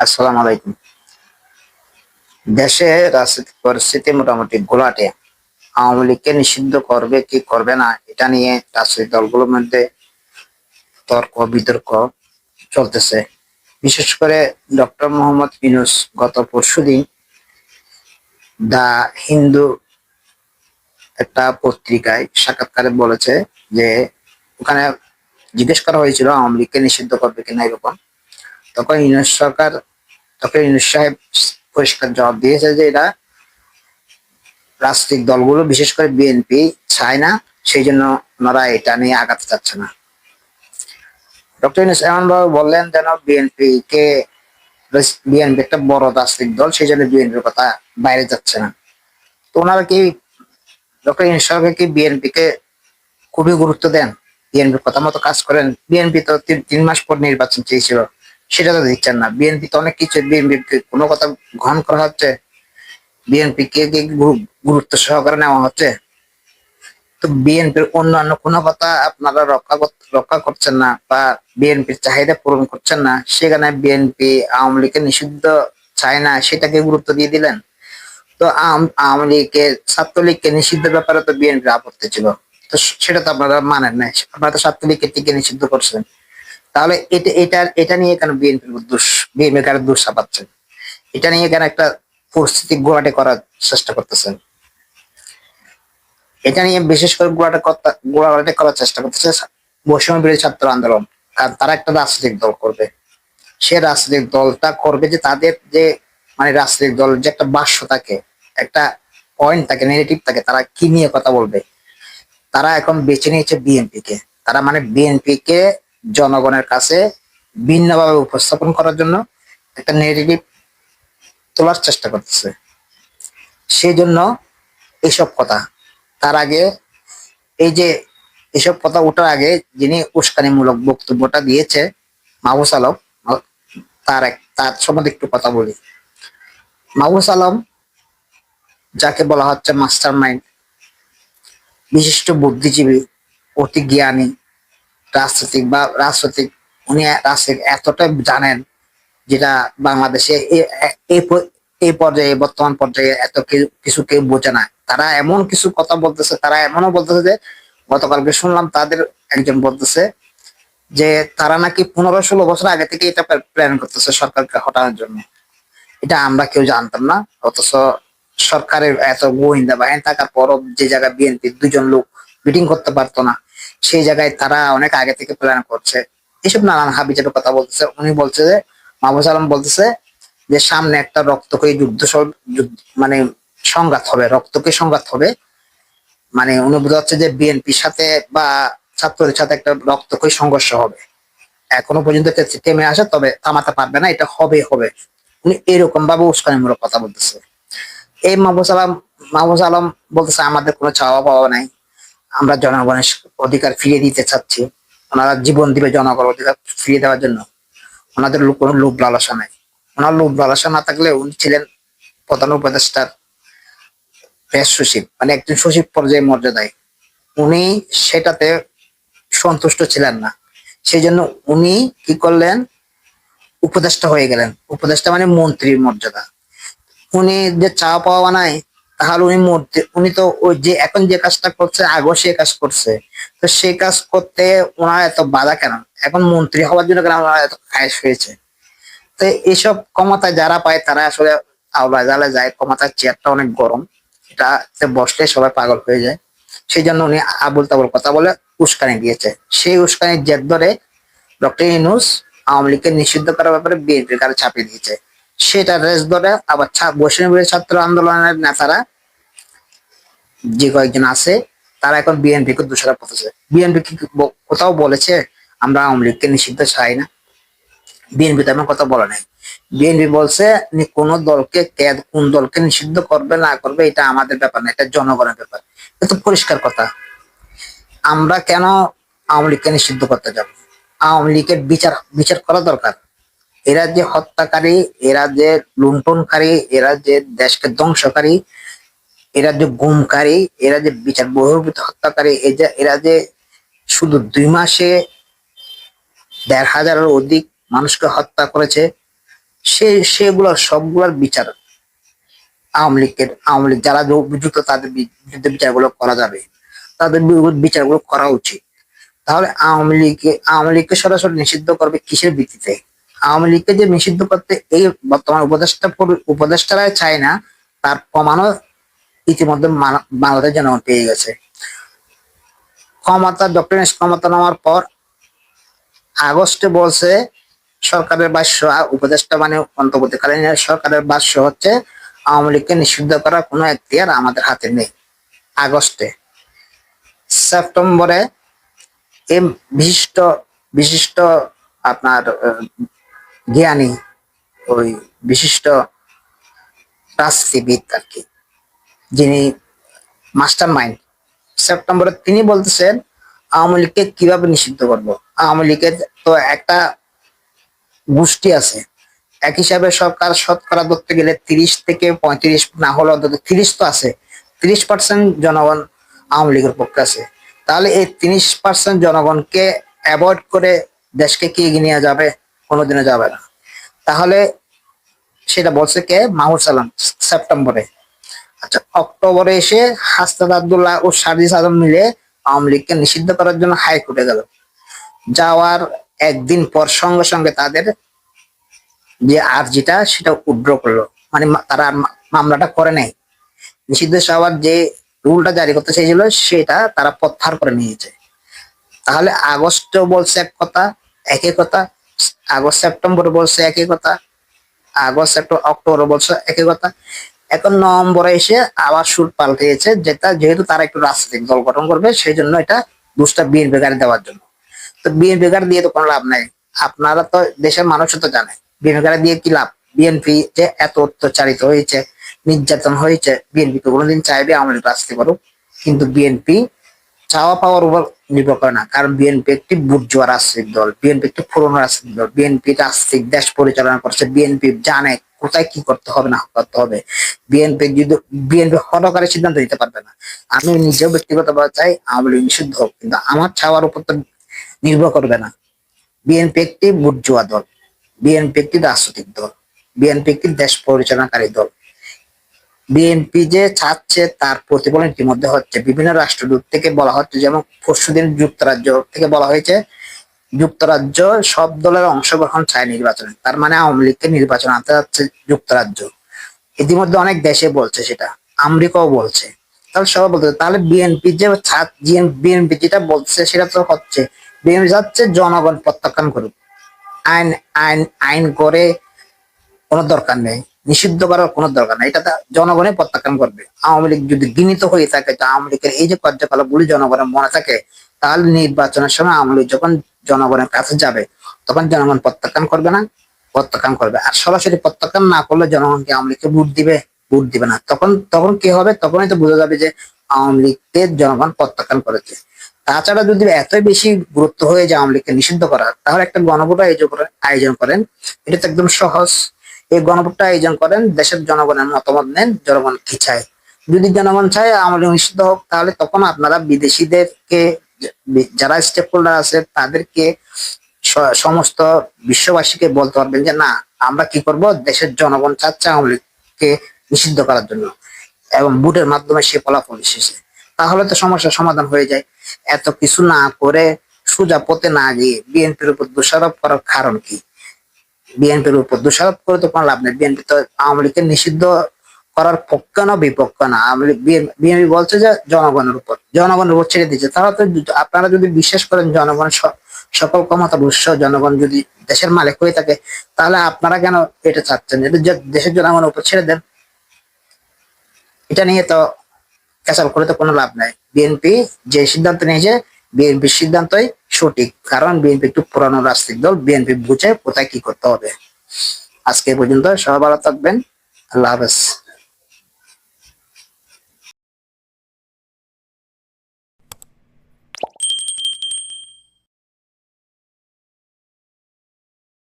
আসসালামু আলাইকুম। দেশে রাজনৈতিক পরিস্থিতি মোটামুটি ঘোলাটে আওয়ামী লীগকে নিষিদ্ধ করবে কি করবে না, এটা নিয়ে রাজনৈতিক দলগুলোর মধ্যে তর্ক, বিতর্ক চলতেছে। বিশেষ করে ডক্টর মোহাম্মদ ইউনুস গত পরশুদিন দা হিন্দু একটা পত্রিকায় সাক্ষাৎকারে বলেছে যে, ওখানে জিজ্ঞেস করা হয়েছিল আওয়ামী লীগকে নিষিদ্ধ করবে কিনা এরকম। তখন ইউনুস সরকার, তখন ইউনুস সাহেব পরিষ্কার জবাব দিয়েছে যে এরা রাজনৈতিক দলগুলো, বিশেষ করে বিএনপি চায় না, সেই জন্য ওনারা এটা নিয়ে আগাতে চাচ্ছে না। ডক্টর ইউনুস এমন ভাবে বললেন যেন বিএনপি কে বিএনপি একটা বড় রাজনৈতিক দল, সেই জন্য বিএনপির কথা বাইরে যাচ্ছে না। তো ওনারা কি, ডক্টর ইউনুস সরকার কি বিএনপি কে খুবই গুরুত্ব দেন? বিএনপির কথা মতো কাজ করেন? বিএনপি তো তিন মাস পর নির্বাচন চেয়েছিল। সেটা তো দিচ্ছেন না। বিএনপি তো অনেক কিছু বিএনপি কোনো কথা গ্রহণ করা হচ্ছে। বিএনপি কে কি গুরু- গুরুত্ব সহকারে নেওয়া হচ্ছে। তো বিএনপির অন্যান্য কোনো কথা আপনারা রক্ষা রক্ষা করছেন না বা বিএনপির চাহিদা পূরণ করছেন না, সেখানে বিএনপি আওয়ামী লীগকে নিষিদ্ধ চায় না, সেটাকে গুরুত্ব দিয়ে দিলেন। তো আওয়ামী লীগের ছাত্রলীগকে নিষিদ্ধ ব্যাপারে তো বিএনপির আপত্তি ছিল। তো সেটা তো আপনারা মানেন না আপনারা তো ছাত্রলীগকে টিকে নিষিদ্ধ করছেন। তাহলে এটা এটা এটা নিয়ে কেন বিএনপির দোষ বিএনপি কেন দোষ চাপাচ্ছেন এটা নিয়ে কেন একটা পরিস্থিতি গোড়াটে করার চেষ্টা করতেছেন? এটা নিয়ে বিশেষ করে গোড়াটে কথা- গোড়াটে করার চেষ্টা করতেছে বৈষম্য বিরোধী ছাত্র আন্দোলন। কারণ তারা একটা রাজনৈতিক দল করবে। সে রাজনৈতিক দলটা করবে যে তাদের যে মানে রাজনৈতিক দল যে একটা বাস্য থাকে, একটা পয়েন্ট থাকে নেগেটিভ থাকে, তারা কি নিয়ে কথা বলবে? তারা এখন বেছে নিয়েছে বিএনপি কে। তারা মানে বিএনপি কে জনগণের কাছে ভিন্নভাবে উপস্থাপন করার জন্য একটা নেগেটিভ তোলার চেষ্টা করতেছে। সেই জন্য এইসব কথা, তার আগে এই যে এসব কথা ওঠার আগে যিনি উস্কানিমূলক বক্তব্যটা দিয়েছে মাহবুস আলম, তার এক, তার সম্বন্ধে একটু কথা বলি। মাহবুস আলম যাকে বলা হচ্ছে মাস্টার মাইন্ড বিশিষ্ট বুদ্ধিজীবী, অতি জ্ঞানী রাজনৈতিক বা রাজনৈতিক উনি রাজনৈতিক এতটা জানেন যেটা বাংলাদেশে এই পর্যায়ে, বর্তমান পর্যায়ে এত কিছু কেউ বোঝে না। তারা এমন কিছু কথা বলতেছে, তারা এমনও বলতেছে যে, গতকালকে শুনলাম তাদের একজন বলতেছে যে, তারা নাকি পনেরো ষোলো বছর আগে থেকে এটা প্ল্যান করতেছে সরকারকে হটানোর জন্য। এটা আমরা কেউ জানতাম না, অথচ সরকারের এত গোয়েন্দা বাহিনী থাকার পরও যে জায়গায় বিএনপি দুজন লোক মিটিং করতে পারতো না। সেই জায়গায় তারা অনেক আগে থেকে প্ল্যান করছে। এসব নানান হাবিজাবের কথা বলতেছে। উনি বলছে যে মাহবুজ আলম বলতেছে যে, সামনে একটা রক্তকে যুদ্ধ মানে সংঘাত হবে রক্তকে সংঘাত হবে। মানে উনি বোঝাচ্ছে যে, বিএনপির সাথে বা ছাত্রদের সাথে একটা রক্তকই সংঘর্ষ হবে। এখনও পর্যন্ত থেমে আসে, তবে থামাতে পারবে না, এটা হবে হবে। উনি এরকম ভাবে উস্কানিমূলক কথা বলতেছে। এই মাহবুজ আলম মাহবুজ আলম বলতেছে, আমাদের কোনো চাওয়া পাওয়া নাই। আমরা জনগণের অধিকার ফিরিয়ে দিতে চাচ্ছি। ওনারা জীবন দিবে জনগণ অধিকার ফিরিয়ে দেওয়ার জন্য। ওনাদের কোনো লোভ লালসা নাই। ওনার লোভ লালসা না থাকলে উনি ছিলেন প্রধান উপদেষ্টার প্রেস সচিব মানে একজন সচিব পর্যায়ে মর্যাদায়। উনি সেটাতে সন্তুষ্ট ছিলেন না। সেই জন্য উনি কি করলেন? উপদেষ্টা হয়ে গেলেন। উপদেষ্টা মানে মন্ত্রীর মর্যাদা। উনি যে চা পাওয়া নাই উনি মূর্তি, উনি তো ওই যে এখন যে কাজটা করছে, আগেও সে কাজ করছে। তো সেই কাজ করতে ওনার এত বাধা কেন? এখন মন্ত্রী হওয়ার জন্য কেন ওনার এত খায়স হয়েছে? তো এইসব ক্ষমতা যারা পায়, তারা আসলে আওলা জালে যায়। ক্ষমতার চেয়ারটা অনেক গরম। এটাতে বসলে সবাই পাগল হয়ে যায়। সেই জন্য উনি আবুল তাবুল কথা বলে উস্কানি দিয়েছে। সেই উস্কানির জেদ ধরে ডক্টর ইনুস আওয়ামী লীগকে নিষিদ্ধ করার ব্যাপারে বিএনপির কাছে চাপিয়ে দিয়েছে। সেটা রেস ধরে আবার ছা- ছাত্র আন্দোলনের নেতারা। যে কয়েকজন আছে, তারা এখন বিএনপি কে দোষারোপ করতেছে। বিএনপি কি কোথাও বলেছে? আমরা আওয়ামী লীগকে নিষিদ্ধ চাই না। বিএনপি তেমন কথা বলে নাই। বিএনপি বলছে কোন দলকে কে কোন দলকে নিষিদ্ধ করবে, না করবে, এটা আমাদের ব্যাপার না, এটা জনগণের ব্যাপার। এটা পরিষ্কার কথা। আমরা কেন আওয়ামী লীগকে নিষিদ্ধ করতে যাব? আওয়ামী লীগের বিচার বিচার করা দরকার। এরা যে হত্যাকারী এরা যে লুণ্ঠনকারী এরা যে দেশকে ধ্বংসকারী এরা যে গুমকারী এরা যে বিচার বহির্ভূত হত্যাকারী এরা যে শুধু দুই মাসে দেড় হাজারের অধিক মানুষকে হত্যা করেছে। সে সেগুলোর সবগুলোর বিচার আওয়ামী লীগের আওয়ামী লীগ যারা অভিযুক্ত তাদের বিরুদ্ধে বিচারগুলো করা যাবে। তাদের বিরুদ্ধে বিচারগুলো করা উচিত। তাহলে আওয়ামী লীগকে আওয়ামী লীগকে সরাসরি নিষিদ্ধ করবে কিসের ভিত্তিতে? আওয়ামী লীগকে যে নিষিদ্ধ করতে এই বর্তমান উপদেষ্টা উপদেষ্টারা চায় না, তার প্রমাণও ইতিমধ্যে বাংলাদেশ জনগণ পেয়ে গেছে। ক্ষমতা, ডক্টর ক্ষমতা নেওয়ার পর আগস্টে বলছে, সরকারের আ- উপদেষ্টা মানে অন্তর্বর্তীকালীন সরকারের ভাষ্য হচ্ছে আওয়ামী লীগকে নিষিদ্ধ করার কোনো এখতিয়ার আমাদের হাতে নেই। আগস্টে। সেপ্টেম্বরে এই বিশিষ্ট বিশিষ্ট আপনার জ্ঞানী, ওই বিশিষ্ট রাজনীতিবিদ আর কি, যিনি মাস্টার মাইন্ড সেপ্টেম্বরে তিনি বলতেছেন, আওয়ামী লীগকে কীভাবে নিষিদ্ধ করব? আওয়ামী লীগের তো একটা গোষ্ঠী আছে, এক হিসাবে সরকার শতকরা ধরতে গেলে তিরিশ থেকে পঁয়ত্রিশ, না হলে অন্তত তিরিশ তো আছে, তিরিশ পার্সেন্ট জনগণ আওয়ামী লীগের পক্ষে আছে। তাহলে এই তিরিশ পার্সেন্ট জনগণকে অ্যাভয়েড করে দেশকে কি এগিয়ে নেওয়া যাবে? কোনোদিনও যাবে না। তাহলে সেটা বলছে কে? মাহুর সালাম, সেপ্টেম্বরে। আচ্ছা অক্টোবরে এসে হাসনাত আব্দুল্লাহ ও সার্জিস আজম মিলে আওয়ামী লীগকে নিষিদ্ধ করার জন্য হাইকোর্টে গেল। যাওয়ার একদিন পর সঙ্গে সঙ্গে তাদের যে আর্জিটা সেটা উড্র করল। মানে তারা মামলাটা করে নাই। নিষিদ্ধ সভার যে রুলটা জারি করতে চেয়েছিল সেটা তারা প্রত্যাহার করে নিয়েছে। তাহলে আগস্ট বলছে এক কথা, একই কথা আগস্ট, সেপ্টেম্বর বলছে একই কথা। আগস্ট, সেপ্টেম্বর, অক্টোবর বলছে একই কথা। এখন নভেম্বরে এসে আবার সুর পাল্টিয়েছে, যেটা যেহেতু তারা একটু রাজনৈতিক দল গঠন করবে সেই জন্য এটা দুষ্টা বিএনপি গাড়ি দেওয়ার জন্য। তো বিএনপি গাড়ি দিয়ে তো কোনো লাভ নাই। আপনারা তো দেশের মানুষও তো জানে বিএনপি গাড়ি দিয়ে কি লাভ? বিএনপি যে এত অত্যাচারিত হয়েছে, নির্যাতন হয়েছে, বিএনপি তো কোনোদিন চাইবে আমাদের রাজনীতি করুক, কিন্তু বিএনপি চাওয়া পাওয়ার উপর নির্ভর করে না। কারণ বিএনপি একটি বুর্জুয়া রাজনৈতিক দল বিএনপি একটি পুরনো রাজনৈতিক দল বিএনপি রাজনৈতিক দেশ পরিচালনা করছে বিএনপি জানে কোথায় কি করতে হবে, না করতে হবে। বিএনপি যদি বিএনপি হটকারী সিদ্ধান্ত নিতে পারবে না। আমি নিজেও ব্যক্তিগতভাবে চাই আওয়ামী লীগ নিষিদ্ধ হোক, কিন্তু আমার চাওয়ার উপর তো নির্ভর করবে না। বিএনপি একটি বুর্জুয়া দল বিএনপি একটি রাজনৈতিক দল বিএনপি একটি দেশ পরিচালনাকারী দল। বিএনপি যে চাচ্ছে তার প্রতিফলন ইতিমধ্যে হচ্ছে। বিভিন্ন রাষ্ট্রদূত থেকে বলা হচ্ছে, যেমন পরশুদিন যুক্তরাজ্য থেকে বলা হয়েছে, যুক্তরাজ্য সব দলের অংশগ্রহণ চায় নির্বাচনে। তার মানে আওয়ামী লীগকে নির্বাচন আনতে যাচ্ছে যুক্তরাজ্য। ইতিমধ্যে অনেক দেশে বলছে সেটা, আমেরিকাও বলছে। তাহলে সবাই বলতে তাহলে বিএনপি যে বিএনপি যেটা বলছে সেটা তো হচ্ছে, বিএনপি চাচ্ছে জনগণ প্রত্যাখ্যান করুক। আইন আইন আইন করে কোনো দরকার নেই। নিষিদ্ধ করার কোনো দরকার নাই। এটা জনগণে প্রত্যাখ্যান করবে। আওয়ামী লীগ যদি গৃহীত হয়ে থাকে, তো আওয়ামী লীগের এই যে কার্যকলাপ গুলি জনগণের মনে থাকে, তাহলে নির্বাচনের সময় আওয়ামী লীগ যখন জনগণের কাছে যাবে, তখন জনগণ প্রত্যাখ্যান করবে না? প্রত্যাখ্যান করবে। আর সরাসরি প্রত্যাখ্যান না করলে জনগণকে আওয়ামী লীগকে ভোট দিবে? ভোট দিবে না। তখন তখন কি হবে? তখনই তো বোঝা যাবে যে আওয়ামী লীগকে জনগণ প্রত্যাখ্যান করেছে। তাছাড়া যদি এতই বেশি গুরুত্ব হয়ে যায় আওয়ামী লীগকে নিষিদ্ধ করা তাহলে একটা গণভোট আয়োজন করেন। এটা তো একদম সহজ। এই গণভোটটা আয়োজন করেন দেশের জনগণের মতামত নেন, জনগণ কি চায়? যদি জনগণ চায় আওয়ামী লীগ নিষিদ্ধ হোক, তাহলে তখন আপনারা বিদেশিদেরকে, যারা স্টেক হোল্ডার আছে, তাদেরকে সমস্ত বিশ্ববাসীকে বলতে পারবেন যে, না, আমরা কি করব? দেশের জনগণ চাচ্ছে আওয়ামী লীগকে নিষিদ্ধ করার জন্য এবং ভোটের মাধ্যমে সে ফলাফল এসেছে। তাহলে তো সমস্যার সমাধান হয়ে যায়। এত কিছু না করে সোজা পথে না গিয়ে বিএনপির উপর দোষারোপ করার কারণ কি? বিএনপির উপর দোষারোপ করে তো কোনো লাভ নেই। বিএনপি তো আওয়ামী লীগকে নিষিদ্ধ করার পক্ষে না বিপক্ষ না আওয়ামী লীগ বিএনপি বলছে যে জনগণের উপর জনগণের উপর ছেড়ে দিচ্ছে তাহলে তো আপনারা যদি বিশ্বাস করেন জনগণ সকল ক্ষমতার উৎস জনগণ যদি দেশের মালিক হয়ে থাকে, তাহলে আপনারা কেন এটা চাচ্ছেন? এটা দেশের জনগণের উপর ছেড়ে দেন, এটা নিয়ে তো ক্যাসাল করে তো কোনো লাভ নাই। বিএনপি যে সিদ্ধান্ত নিয়েছে বিএনপির সিদ্ধান্তই সঠিক কারণ বিএনপি একটু পুরানো রাজনৈতিক দল বিএনপি বুঝে কোথায় কি করতে হবে। আজকে পর্যন্ত সবাই ভালো থাকবেন, আল্লাহ হাফেজ।